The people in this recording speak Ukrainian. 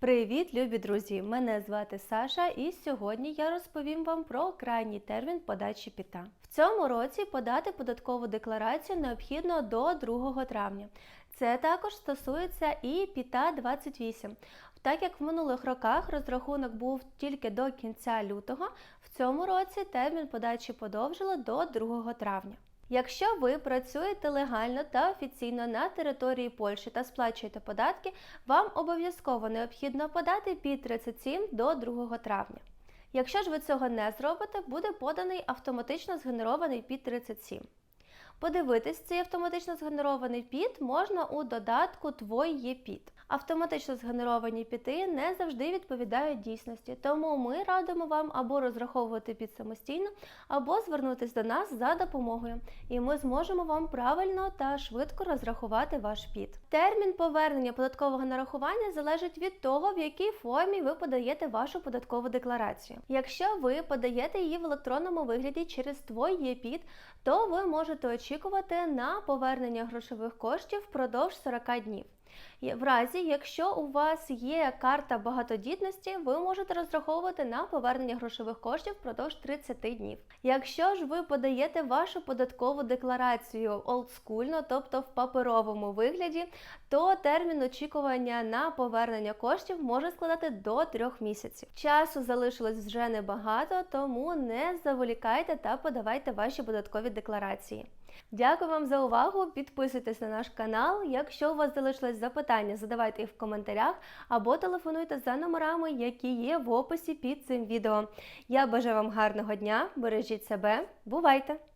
Привіт, любі друзі! Мене звати Саша, і сьогодні я розповім вам про крайній термін подачі піта. В цьому році подати податкову декларацію необхідно до 2 травня. Це також стосується і піта 28. Так як в минулих роках розрахунок був тільки до кінця лютого, в цьому році термін подачі подовжили до 2 травня. Якщо ви працюєте легально та офіційно на території Польщі та сплачуєте податки, вам обов'язково необхідно подати під 37 до 2 травня. Якщо ж ви цього не зробите, буде поданий автоматично згенерований під 37. Подивитись цей автоматично згенерований під можна у додатку Твой є під. Автоматично згенеровані піти не завжди відповідають дійсності, тому ми радимо вам або розраховувати під самостійно, або звернутися до нас за допомогою, і ми зможемо вам правильно та швидко розрахувати ваш під. Термін повернення податкового нарахування залежить від того, в якій формі ви подаєте вашу податкову декларацію. Якщо ви подаєте її в електронному вигляді через Твой є під, то ви можете очікувати на повернення грошових коштів впродовж 40 днів. В разі, якщо у вас є карта багатодітності, ви можете розраховувати на повернення грошових коштів впродовж 30 днів. Якщо ж ви подаєте вашу податкову декларацію олдскульно, тобто в паперовому вигляді, то термін очікування на повернення коштів може складати до 3 місяців. Часу залишилось вже небагато, тому не заволікайте та подавайте ваші податкові декларації. Дякую вам за увагу. Підписуйтесь на наш канал. Якщо у вас залишилось запитання, задавайте їх в коментарях або телефонуйте за номерами, які є в описі під цим відео. Я бажаю вам гарного дня, бережіть себе, бувайте!